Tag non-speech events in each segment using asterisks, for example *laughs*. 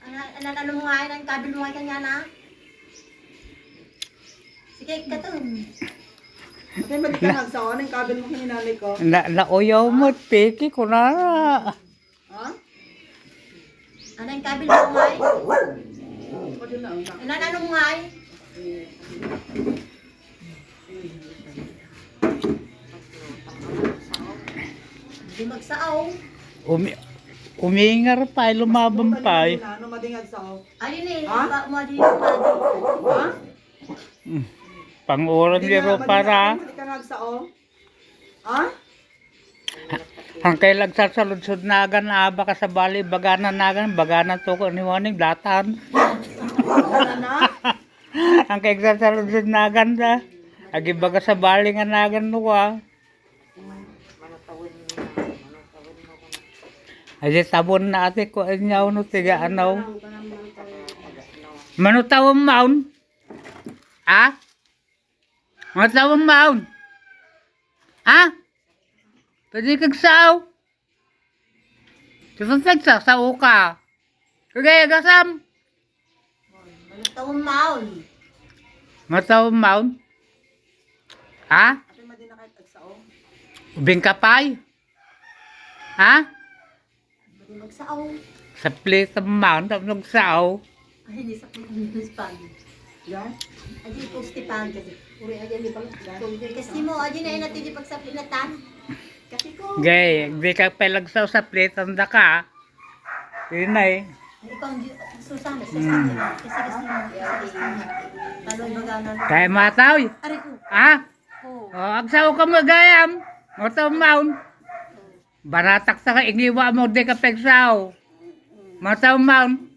Anak, anak, ano mo nga yun, ang kabil mo nga kanya na. Sige, katun. Ate, mali ka nagsaon. Ang kabil mo hinanay ko. Na, nauyaw mo, piki ko na. Ha? Ano yung kabil mo nga yun? Pwede na ang Anak, ano mo nga yun? Hindi magsaaw. Umi, umingar pa, lumabang pa. Eh. Ano madingag sao? Ayun eh, Ha? ba, umadi yung umadi. Ha? Panguran biro para. Mali ka nagsao. Ha? Ang kailag sa saludsod na agan na aba ka sa bali, baganan na agan, baganan to ko ni Waning datan. Na? *laughs* Ang kailag sa saludsod na agan da. Agi baga sa bali nga nagan no ka. Ay tabon na ate ko inyaw no tiga anaw. Manutawang maun. Ha? Manutawang maun. Ha? Pwede kag saw. Susag sa saw ka. Kagaya gasam. Ano maon? Manutawang maun. Ha? Madi na kahit nagsao. Ubing kapay. Ha? Hindi magsaaw. Sa place ng maun, tapos saw. Ay, hindi sa Stepan. Yan? Aji ko Stepan kasi. Uri aji di pang Kasi mo aji na inati di pagsapilatan. Kasi ko. Gay, di ka palagsaw sa place ng daka. Yun na eh. Ang Susana sa Stepan. Kasi kasi talong baganan. Kaya mataw. Ari ko. Ha? Oh. O, agsaw ka magayam. O to maun. Baratak sa ka, ingiwa mo di ka pegsaw. Mataw maun.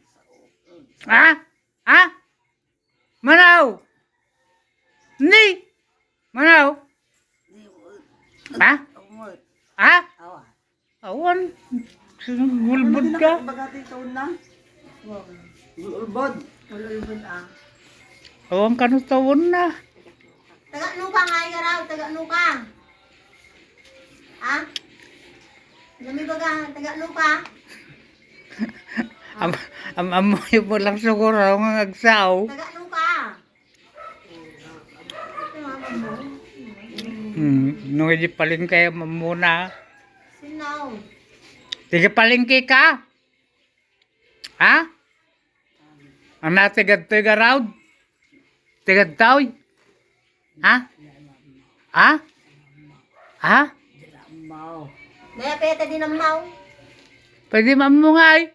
Ha? Ha? Manaw? Ni? Manaw? Ha? Ha? Awan. Gulbud ka. Bagati taon na. Wow. Ulbod. Ululbod ah. Awan ka no tawon na. Taga nuka nga ay raw, taga nuka. Ha? Lami baga, taga nuka. *laughs* Am, am amoy mo lang siguro ang agsaw. Taga. Ito mama mo. Hmm, no hindi paling kaya muna. Sinaw. Tiga palengke ka? Ha? Ang natigad tiga raw? Tigad taoy? Ha? Ha? Ha? Daya peta din ang mau. Pwede mamungay.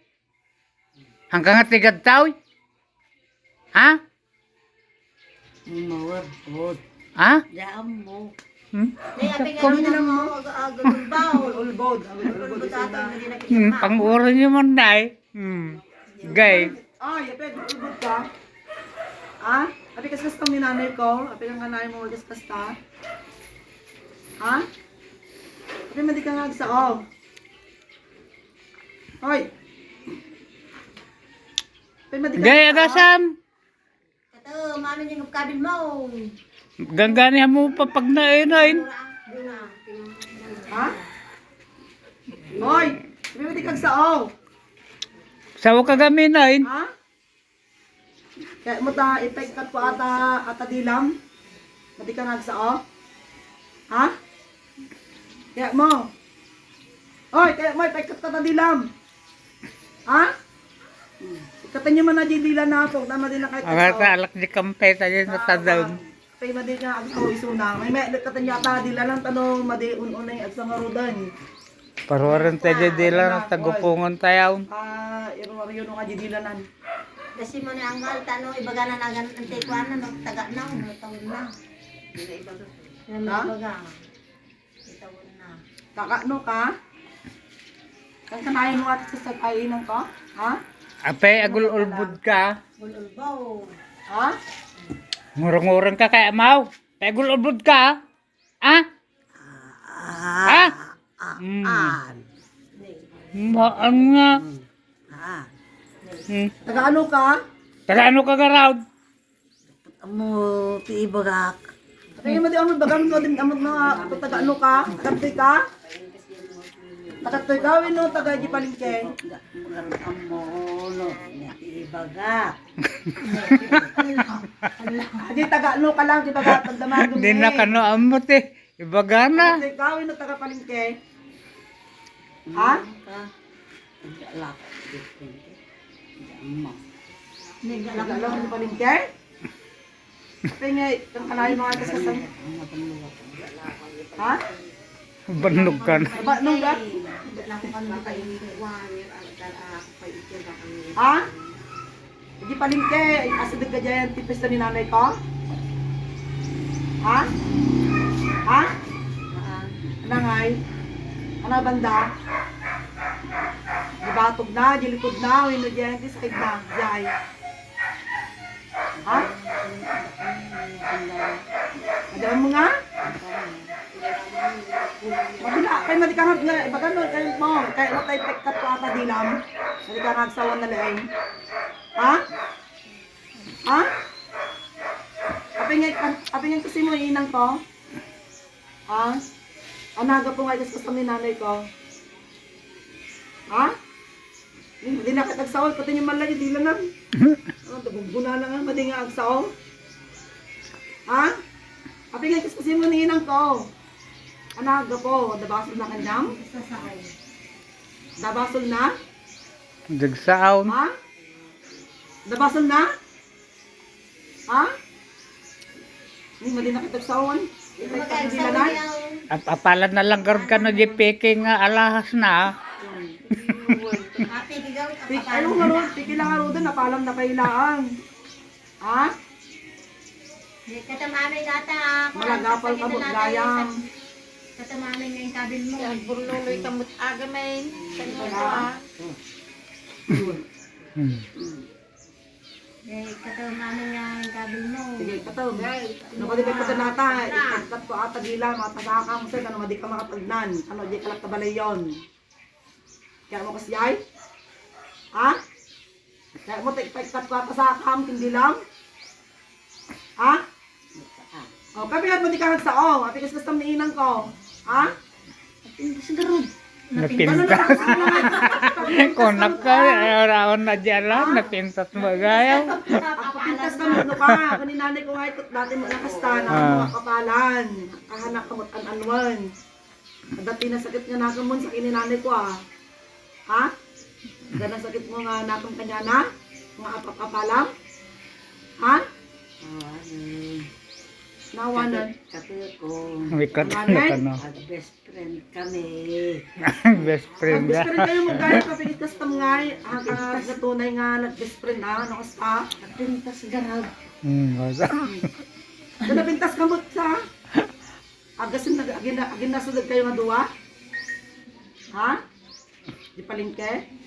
Hanggang nga tigad taoy? Ha? Ha? Hmm? Ang ulbod. Ululbod ato, hindi na Hmm, kita pang-uro niyo man day. Hmm. Gay. Ay, ape, ulbod ka. Ha? Ape, kaskas kang ninanay ko. Ape, ang kanay mo, kaskas ta. Ha? Ape, madi ka nagsao. Hoy. Ape, madi ka Gay agasam. Kato, mami ang kabil mo. Gangani mo pa pag nainain. Duna. Ha? Hoy. Ape, madi ka nagsao. Sawa ka gaminain. Ha? Kaya mo ta ipekkat ko ata ata dilam. Mati ka nagsao. Ha? Kaya mo. Oy, kaya mo ipekkat ka ta dilam. Ha? Ikatan niyo man na di dilan na ako. Tama din na kahit Ang sa alak di kampeta yun na sa down. Kaya madi na agsaw isuna. May may ikatan niya ata dilan lang tanong madi un-unay agsa marudan. Paruwaran tayo di lang ang tagupungan tayo. Ah, iro-iro no nga di dilanan. Kasi mo ni anggal, tanong ibaga na nagan ang tekwan na, no, taga na, no, tawon na. Ha? mo ibaga. Kakano ka? Kaya kanayin mo at sa kainan ka? Ha? Apay agul-ulbud ka. Bululbaw. Ha? Ngurang-ngurang ka kaya mau. Apay agul-ulbud ka. Ha? Ha? Hmm. Maan nga. Hmm. Taga-ano ka? Taga ano ka garaw? Amo tiibagak. Kaya mo di ano bagang ko din amot na taga-ano ka? Kanti ka? Takatoy gawin no, taga di palingke. Mo, no. Ibaga. Di taga no ka lang, di taga tagdamagong Hindi na kano amot eh. Ibaga na. Takatoy gawin no, taga palingke. Ha? Ka. Nagdalak. Depende. Ama. Taga lang di palingke? Pingay, kang kanayon mga kasas Ang matanong ako. Ha? Banog ka na. Ba, nung ga? Wala ko kami makaintuan. Ako pa itira kami. Ha? Di palingke, asa ka dyan, tipis na ni nanay ko? Ha? Ha? Nangay? Ano banda? Di batog na, di likod na, wino dyan, sakit na, jay. Ha? Madama mo nga? Mabila, kay madikangat nga, iba ganun, kayo mo, kaya mo tayo pekkat ko ata dilam, madikangat sa wan na laing. Ha? Ha? Apingin, apingin kasi mo inang ko? Ha? Anaga po nga gusto sa nanay ko. Ha? Hindi na kita agsawal, pati niyo man lang, hindi *laughs* Ano, tagugbuna na nga, madi nga agsaw. Ha? Apingin kasi mo ni inang ko. Anaga po, dabasol na kanyam? Dabasol na? Dagsaon. Ha? Dabasol na? Ha? Hindi, madi na kita agsawan. Hindi na lang karon ka no di peke nga alahas na. Pa ano nga ron? Piki lang doon, napalam na kailangan. Ha? Katamamay nata. Malagapal ka mo, gayam. Katamamay nga yung kabil mo. Burnuloy kamot agamay. Wala. Hmm. Eh, katamamay nga yung kabil mo. Sige, kataw. Nakadipit ko na nata. Itagkat ko ata gila, matasaka mo sa'yo, ano, di ka makatagnan. Ano, di ka lang yon. Kaya mo kasi ay? Ha? Kaya mo tikpat ko ata sa akam, hindi lang? Ha? O, kami at mo di ka nagsao. Api kas kastam ni inang ko. Ha? Hindi sa garod. Ano Napinta. na Kung naka raon na di alam, napintat mo gayaw. Pintas ka mo ka. Kani nanay ko nga ito dati mo nakasta na Ah. mga kapalan. Kahanak ka mo't an-anwan. Dati na sakit nga nakamon sa kini nanay ko ah. Ha? Ganang sakit mo nga nakam kanya na? Mga apap-apalam? Ha? Awanan. Nawanan. Kapit ko. Na Nanay? kano. At best friend kami. *laughs* Best Ang friend best na. friend kayo mo gaya *laughs* ka pigit kastam nga. Hanggang nga gatunay nga nag-best friend na. Ano kasta? At pintas garod. Hmm, wala. *laughs* Dala pintas ka mo sa? Agasin na, agin na, agin na sudad kayo nga duwa? Ha? Di palingke?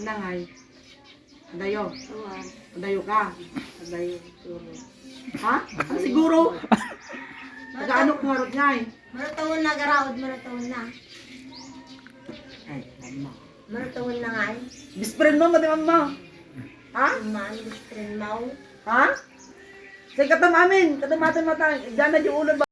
Nangay. Adayo. Awan. Adayo ka. Aday. Suro. Ha? Ang siguro. Taga-ano kung harot niya eh. Marutawon na garawad, marutawon na. Ay, mama. Marutawon na nga eh. Best friend mo, madiman mo. Ha? Gusto rin mo. Ha? Say katam amin. Katam atin matang. Diyan na yung ulo ba?